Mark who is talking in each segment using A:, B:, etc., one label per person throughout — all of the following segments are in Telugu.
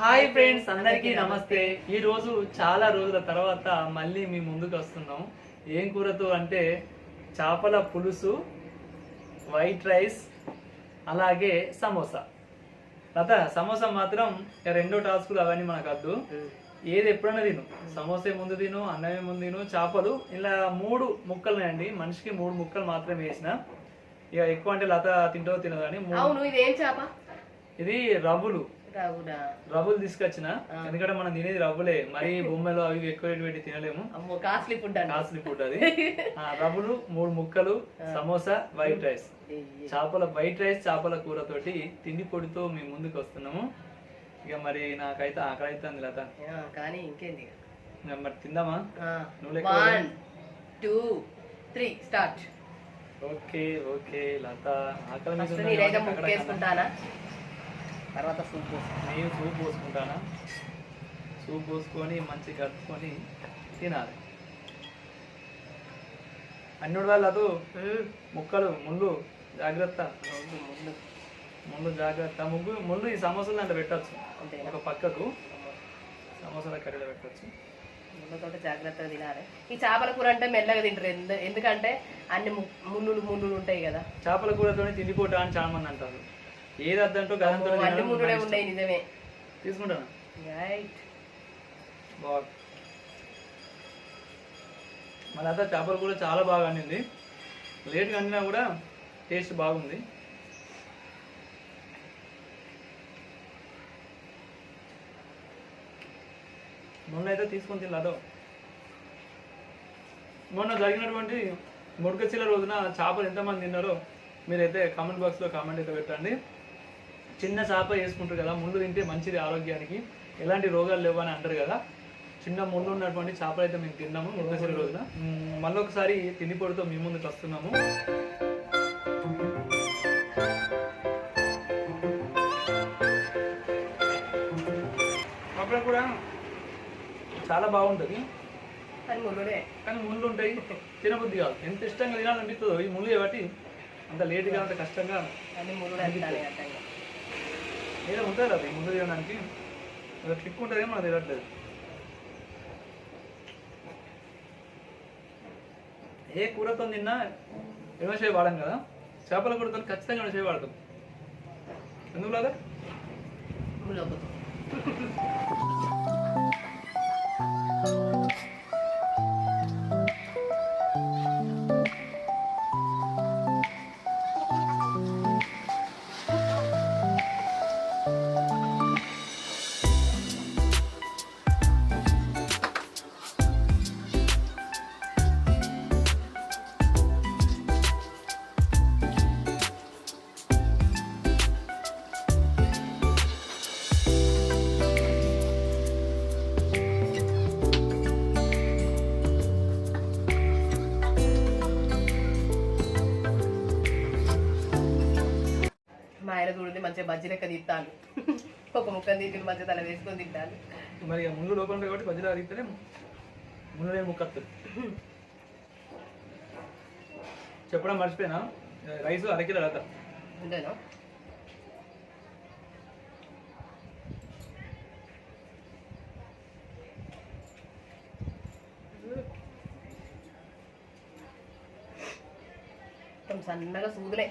A: హాయ్ ఫ్రెండ్స్ అందరికీ నమస్తే. ఈ రోజు చాలా రోజుల తర్వాత మళ్ళీ మీ ముందుకు వస్తున్నాం. ఏం కూరతో అంటే చేపల పులుసు వైట్ రైస్ అలాగే సమోసా. లత సమోసా మాత్రం రెండో టాస్కులు అవన్నీ మనకు వద్దు. ఏది ఎప్పుడైనా తిను. సమోసా ముందు తిను అన్నమే ముందు తిను చేపలు. ఇలా మూడు ముక్కలు అండి. మనిషికి మూడు ముక్కలు మాత్రమే వేసిన. ఇక ఎక్కువ అంటే లత తింటో తినదు
B: అవును ఇదేం చేప?
A: ఇది రవ్వులు. రవ్వులు తీసుకొచ్చిన. ఎందుకంటే మనం తినేది రవ్వులే. మరి బొమ్మలు అవి ఎక్కువ రేటు పెట్టి తినలేము.
B: కాస్ట్లీ ఫుడ్
A: కాస్ట్లీ ఫుడ్ అది. రవ్వులు మూడు ముక్కలు సమోసా వైట్ రైస్. చేపల వైట్ రైస్ చేపల కూరతోటి తిండి పొడితో మేము ముందుకు వస్తున్నాము. ఇక మరి నాకైతే ఆకలి అవుతుంది లత
B: కానీ ఇంకేంది?
A: ఇక మరి తిందామా? నువ్వు
B: one two three start.
A: Okay okay Latha. ఆకలి మీద
B: తర్వాత సూప్
A: నేను సూప్ పోసుకుంటానా? సూప్ పోసుకొని మంచి కలుపుకొని తినాలి. అన్నుడు వాళ్ళదు ముక్కలు ముళ్ళు జాగ్రత్త.
B: ముందు
A: ముళ్ళు. జాగ్రత్త. ముగ్గు ముళ్ళు ఈ సమోసాలు దాంట్లో పెట్టచ్చు.
B: అంతేనా
A: ఒక పక్కకు సమోసాల కర్రీలో పెట్టచ్చు.
B: ముళ్ళతోటి జాగ్రత్తగా తినాలి. ఈ చేపల కూర అంటే మెల్లగా తింటారు. ఎందు- ఎందుకంటే అన్ని ము- ముళ్ళులు ముళ్ళులు ఉంటాయి కదా.
A: చేపల కూరతో తిండిపోటా అని చాలా మంది అంటారు. ఏది వద్దంటూ గదంతో
B: ఉన్నాయి నిజమే.
A: తీసుకుంటాను?
B: రైట్
A: మన అంతా చేపలు కూడా చాలా బాగా అండింది లేట్గా అండినా కూడా టేస్ట్ బాగుంది. మొన్న అయితే తీసుకొని తినలేదో మొన్న జరిగినటువంటి ముడకశిల రోజున చేపలు ఎంతమంది తిన్నారో మీరైతే కామెంట్ బాక్స్లో కామెంట్ అయితే పెట్టండి. చిన్న చేప వేసుకుంటారు కదా ముళ్ళు తింటే మంచిది ఆరోగ్యానికి. ఎలాంటి రోగాలు లేవు అని అంటారు కదా. చిన్న ముళ్ళు ఉన్నటువంటి చేపలు అయితే మేము తిన్నాము ముడకశిల రోజున. మ్మ్, మళ్ళీ ఒకసారి తిండి పొడితో మీ ముందుకు వస్తున్నాము. అప్పుడు కూడా చాలా బాగుంటుంది.
B: కానీ
A: కానీ ముళ్ళు ఉంటాయి. తినబుద్ధి కాదు. ఎంత ఇష్టంగా తినాలనిపిస్తుందో ఈ ముళ్ళు కాబట్టి అంత లేట్గా అంత కష్టంగా
B: అన్ని అంటాయి
A: ఏదో ఉంటుంది అది ముందు తినడానికి ఒక ట్రిక్ ఉంటుంది మనకు తెలియట్లేదు ఏ కూరతో తిన్నా ఎనభై వాడాం కదా చేపల కూరతో ఖచ్చితంగా ఎనభై వాడతాం ఎందుకు లేదా
B: మంచిగా బజ్జీ లెక్క తింటాను ఒక ముక్క తింటే మంచిగా తల వేసుకొని తింటాను
A: మరి ముళ్ళు లోపల ఉంటాయి కాబట్టి బజ్జీలు అరిగితేనే ముళ్ళు లేని ముక్కత్తు చెప్పడం మర్చిపోయినా? రైస్ అరకిలో అడగతా
B: అంతేనా? సన్నగా సూదులే.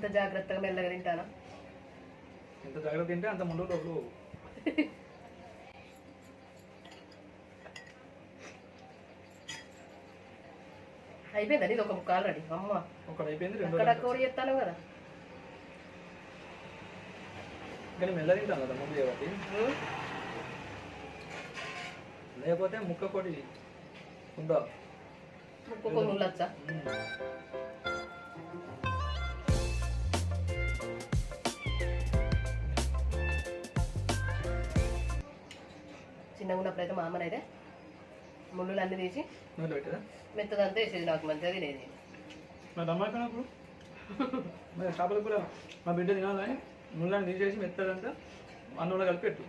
B: కొంత జాగ్రత్తగా మెల్లగా తింటానా
A: ఎంత జాగ్రత్త తింటే అంత ముళ్ళు లోపల పోవు.
B: అయిపోయిందండి ఇది ఒక ముక్క ఆల్రెడీ అమ్మ.
A: ఒకటి అయిపోయింది రెండో
B: అక్కడ కూర చేస్తాను కదా.
A: కానీ మెల్ల తింటాం కదా ముందు కాబట్టి? లేకపోతే ముక్క కొడి ఉందా
B: ముక్క కొన్ని ఉల్లొచ్చా చిన్నగా అయితే మా అమ్మనైతే ముళ్ళు అన్ని తీసి మెత్తదంతా వేసేది నాకు మంచిగా తినేది.
A: మరి చేపలు కూడా మా బిడ్డ తినాలని ముళ్ళని తీసేసి మెత్తదంతా అన్నంలో కలిపి పెట్టు.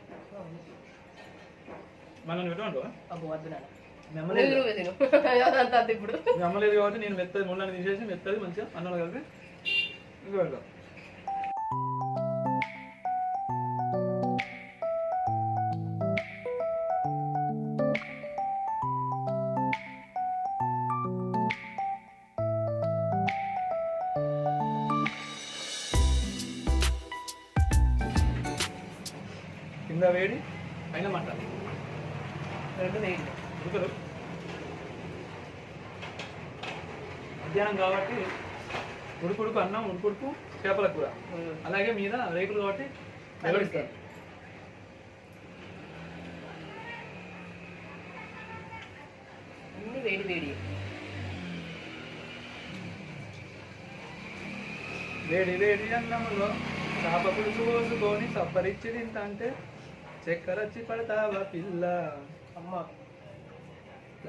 A: మనం పెట్టమంటావా?
B: అబ్బో వద్దు నాన్న.
A: మీ అమ్మ లేదు
B: నువ్వు తిను. అంత అంత ఇప్పుడు.
A: మీ అమ్మ లేదు కాబట్టి నేను మెత్తది ముళ్ళని తీసేసి మెత్తది మంచిగా అన్నంలో కలిపి ఇంకా పెడతాం. కింద వేడి పైన మంట
B: రెండు
A: మధ్యాహ్నం కాబట్టి ఉడుకుడుకు అన్నం ఉడుకుడుకు చేపల కూర. అలాగే మీద రేకులు కాబట్టి వెలువడిస్తారు
B: వేడి వేడి.
A: వేడి వేడి అన్నంలో చేప పులుసు పోసుకొని సప్పరిచ్చి తింటే చక్కెర వచ్చి పడతావా పిల్ల?
B: అమ్మ.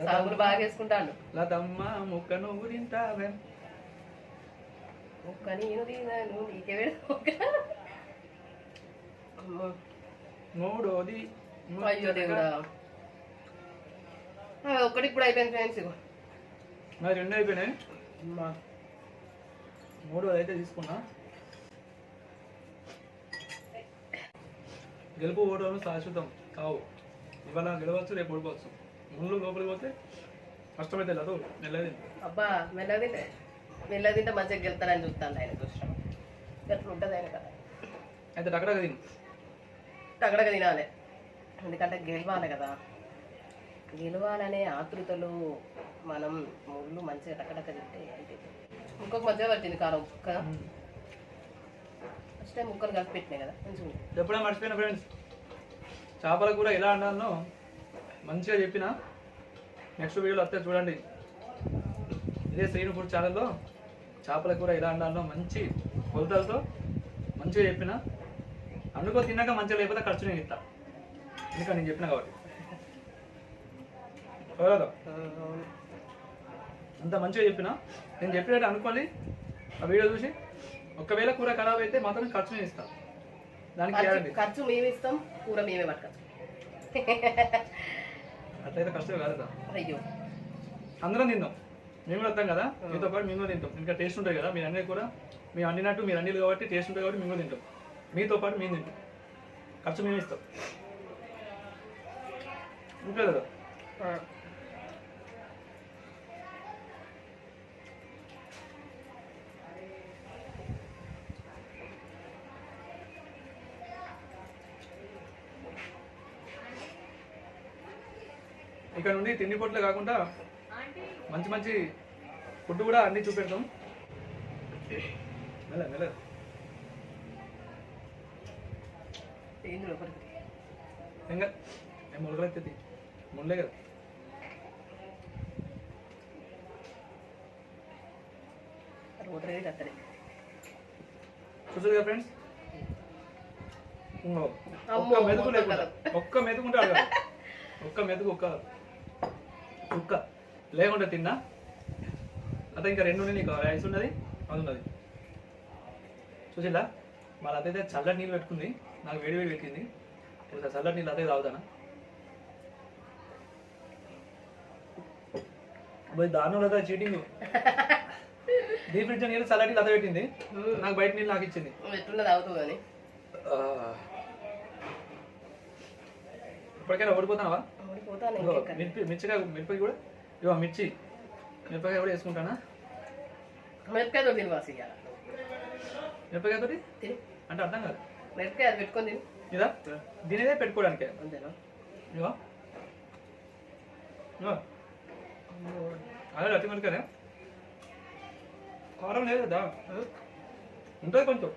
B: సాగులు బాగా వేసుకుంటాను
A: లతమ్మ ముక్క నువ్వు తింటావే
B: ఒక్క నేను తిన్నాను నీకే
A: మూడోది
B: అయ్యో దేవుడా. ఆ, ఒక్కటి ఇప్పుడు అయిపోయింది ఫ్రెండ్స్ ఇగో.
A: మరి రెండు అయిపోయినాయి? మూడోది అయితే తీసుకున్నా. గెలుపు ఓటమి శాశ్వతం కావు. ఇవాళ గెలవచ్చు రేపు ఓడిపోవచ్చు. ముళ్ళు లోపలికి పోతే కష్టమైతే లేదు నెల్లది
B: అబ్బా మెల్లగా తింటే మంచిగా గెలుతానని చూస్తాను ఆయన దృష్టం గట్ల ఉంటుంది ఆయన కదా.
A: అయితే అక్కడ తిను.
B: తగడగా తినాలి. ఎందుకంటే గెలవాలి కదా. గెలవాలనే ఆతృతలో మనం ముళ్ళు మంచిగా టకటక తింటే ఇంకొక మధ్య పట్టింది కారం. కదా ఫస్ట్ టైం ముక్కలు కలిపి పెట్టినాయి కదా మంచిగా
A: మర్చిపోయిన ఫ్రెండ్స్ చేపల కూర ఎలా వండాలో మంచిగా చెప్పిన. నెక్స్ట్ వీడియోలో వస్తే చూడండి. ఇదే శ్రీను ఫుడ్ ఛానల్లో చేపల కూర ఎలా వండాలో మంచి కొలతలతో మంచిగా చెప్పిన. అందుకో తిన్నాక మంచిగా లేకపోతే ఖర్చు నేను ఇస్తా. ఎందుకంటే నేను చెప్పిన కాబట్టి. అంత మంచిగా చెప్పిన. నేను చెప్పినట్టు అనుకోవాలి. ఆ వీడియో చూసి. ఒకవేళ కూర ఖరాబ్ అయితే మాత్రం ఖర్చు నేను ఇస్తాను దానికి
B: ఖర్చు
A: గ్యారంటీ.
B: ఖర్చు మేమే ఇస్తాం కూర మేమే పట్టుకోవచ్చు
A: అట్లయితే కష్టం కాదు కదా.
B: అయ్యో.
A: అందరం తిందాం. మేము కూడా వస్తాం కదా? మీతో పాటు మేము కూడా తింటాం. ఇంకా టేస్ట్ ఉంటుంది కదా? మీరు అన్నీ కూడా మీరు అండినట్టు మీరు అన్నిలు కాబట్టి టేస్ట్ ఉంటుంది కాబట్టి మేము కూడా తింటాం. మీతో పాటు మేము తింటాం. ఖర్చు మేము ఇస్తాం. ఇంకా కదా?
B: ఆ.
A: ఇక్కడ నుండి తిండి పొట్లు కాకుండా మంచి మంచి ఫుడ్ కూడా అన్ని చూపెడతాం. మెల్ల మెల్ల. ఇంకా నేను ముళ్ళే కదా. చూసారు కదా ఫ్రెండ్స్? ఒక్క మెతుకు లేకుండా
B: కదా.
A: ఒక్క మెతుకుంటే అడగాలి. ఒక్క మెతుకు ఒక్క ఒక్క లేకుండా తిన్నా. అదే ఇంకా రెండు నీకు. రైస్ ఉన్నది అది ఉన్నది. చూసిలా మన అదైతే చల్లటి నీళ్ళు పెట్టుకుంది. నాకు వేడి వేడి పెట్టింది. ఇప్పుడు చల్లటి నీళ్ళు అదే తాగుతానా? పోయి దానిలో అదే చీటింగ్. డీప్ ఫ్రిడ్జ్ నీళ్ళు చల్లటి నీళ్ళు అదే పెట్టింది. నాకు బయట నీళ్ళు నాకు ఇచ్చింది.
B: అని
A: ఆ. ఇప్పటికైనా ఓడిపోతావా
B: ఓడిపోతాను
A: ఇదిగో
B: ఇంకెక్కడ
A: మిర్చి మిర్చిగా మిరపకాయ కూడా. ఇవో మిర్చి. మిరపకాయ కూడా వేసుకుంటానా?
B: మిరపకాయ తోటి తిను వాసి ఇయ్యాల.
A: మిరపకాయ తోటి?
B: తిను.
A: అంటే అర్థం కాదు.
B: మిరపకాయ అది పెట్టుకొని తిను.
A: ఇదా? దీనిదే పెట్టుకోవడానికే.
B: అంతేనా?
A: ఇవో అదే అతి మిరపకాయ కారం లేదు కదా. ఉంటుంది కొంచెం.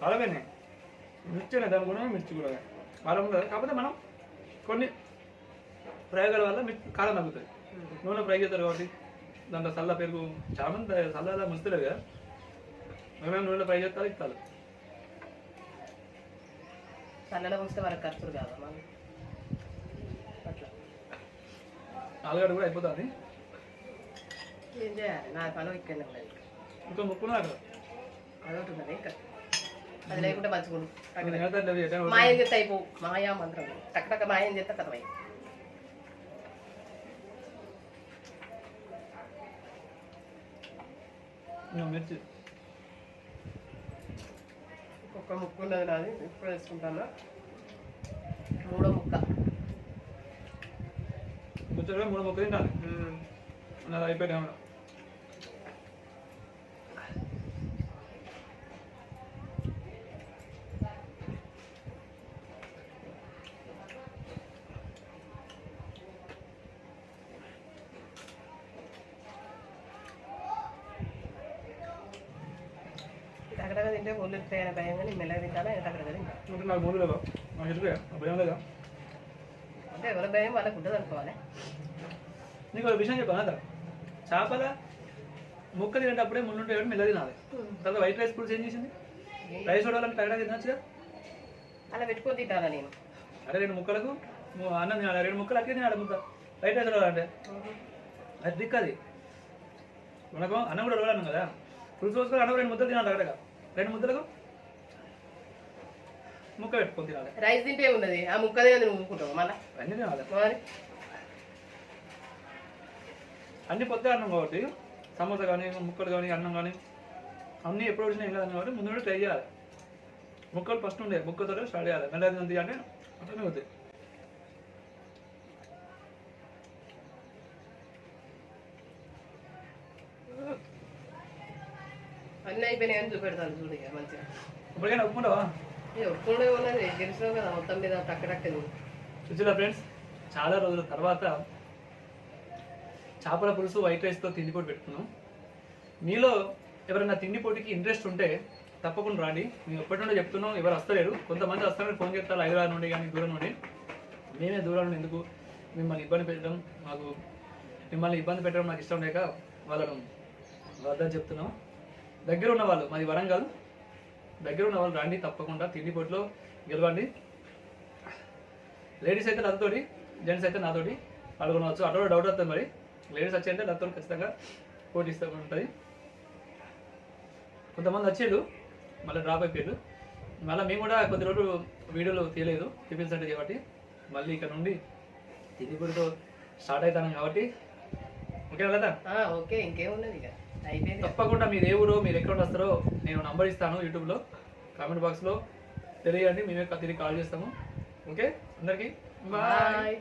A: కారమేనే. మిర్చి దాని కూడా మిర్చి కూడా. కారం ఉండదు కాకపోతే మనం కొన్ని ప్రయోగాల వల్ల మిర్చి కారం తగ్గుతుంది నూనె ఫ్రై చేస్తారు కాబట్టి దాంట్లో చల్ల పెరుగు చాలా మంది చల్ల ముంచుతలేదు కదా మేమేం నూనె ఫ్రై చేస్తారు ఇస్తారు
B: చల్లగా ఉంచితే వాళ్ళకి ఖర్చులు కాదు
A: కూడా అయిపోతుంది.
B: ఏం చేయాలి? నా పని ఉన్నది
A: ఇంకా ముక్కున్నా అక్కడ?
B: అదొకటి ఇంకా. అది
A: లేకుండా మంచిగుండు
B: మాయం చేస్తే అయిపో. మాయా మంత్రం. టక్కటక్క మాయం చేస్తే
A: కథమై
B: ఒక్క ముక్క ఉన్నది నాది. ఎప్పుడు వేసుకుంటాను? మూడో ముక్క.
A: మూడో
B: ముక్క
A: తిన్నాను అయిపోయినా ఇంకా నాకు ఎదురుగా భయం? లేదా?
B: అంటే ఎవరి భయం వాళ్ళకు ఉంటుంది అనుకోవాలి.
A: నీకు ఒక విషయం చెప్పాను చేపల ముక్క తినేటప్పుడే ముందుంటే మెల్ల తినాలి. తర్వాత వైట్ రైస్ పులుసు ఏం చేసింది? రైస్ చూడాలంటే తగడా తినొచ్చుగా
B: అలా పెట్టుకొని తింటానా నేను?
A: అరే రెండు ముక్కలకు అన్నం తినాలి. రెండు ముక్కలు అట్లే తినాలి ముద్ద. వైట్ రైస్ చూడాలంటే అది దిక్కు అది మనకు అన్నం కూడా ఉడవాలన్నాం కదా? పులుసు పోసుకొని అన్నం రెండు ముద్దలు తినాలి అక్కడగా రెండు ముద్దలకు? ముక్క పెట్టుకొని తినాలి.
B: రైస్ తింటే ఉన్నది. ఆ ముక్క తినది నువ్వు ఊరుకుంటావు? మళ్ళీ?
A: అన్నీ తినాలి.
B: మరి?
A: అన్ని పొద్దు అన్నం కాబట్టి సమోసా కానీ ముక్కలు కానీ అన్నం కానీ అన్నీ ఎప్పుడు వచ్చినా ఏం కాదు కాబట్టి ముందు ట్రై చేయాలి. ముక్కలు ఫస్ట్ ఉండే. ముక్కతో స్టార్ట్ చేయాలి. మెల్లది ఉంది అంటే అట్లనే అవుతాయి
B: అన్నీ అయిపోయినాయని చూపెడతాను చూడు మంచిగా.
A: ఇప్పటికైనా ఒప్పుకుంటావా?
B: ఇది ఉన్నది గెలిచినావు కదా మొత్తం మీద టక్కడక్కది
A: చూసిరా ఫ్రెండ్స్ చాలా రోజుల తర్వాత చేపల పులుసు వైట్ రైస్తో తిండి పోటీ పెట్టుకున్నాం. మీలో ఎవరైనా తిండి పోటీకి ఇంట్రెస్ట్ ఉంటే తప్పకుండా రాండి. మేము ఎప్పటి నుండి చెప్తున్నాం ఎవరు వస్తలేరు. కొంతమంది వస్తారని ఫోన్ చేస్తారు హైదరాబాద్ నుండి కానీ దూరం నుండి. మేమే దూరం నుండి ఎందుకు మిమ్మల్ని ఇబ్బంది పెట్టడం మాకు మిమ్మల్ని ఇబ్బంది పెట్టడం నాకు ఇష్టం లేక వాళ్ళను వద్దని చెప్తున్నాం. దగ్గర ఉన్న వాళ్ళు మాది వరంగల్. దగ్గర ఉన్న వాళ్ళు రండి తప్పకుండా తిండి పోటీలో గెలవండి. లేడీస్ అయితే నాతోటి జెంట్స్ అయితే నాతోటి పాల్గొనవచ్చు. అటు డౌట్ వస్తుంది మరి. లేడీస్ వచ్చి అంటే నాతో ఖచ్చితంగా పోటీ ఇస్తూ ఉంటుంది. కొంతమంది వచ్చేళ్ళు మళ్ళీ డ్రాప్ అయిపోయారు మళ్ళీ మేము కూడా కొద్ది రోజులు వీడియోలు తీయలేదు టిఫిన్ సెంటర్ కాబట్టి. మళ్ళీ ఇక్కడ నుండి తిరిగిపోటీతో స్టార్ట్ అవుతాను కాబట్టి. ఓకే లేదా
B: ఓకే ఇంకేమున్నది ఇక.
A: తప్పకుండా మీరు ఏ ఊరో మీరు ఎక్కడ వస్తారో నేను నంబర్ ఇస్తాను యూట్యూబ్లో. కామెంట్ బాక్స్లో తెలియండి మేమే తిరిగి కాల్ చేస్తాము. ఓకే? అందరికీ బాయ్.
B: బాయ్.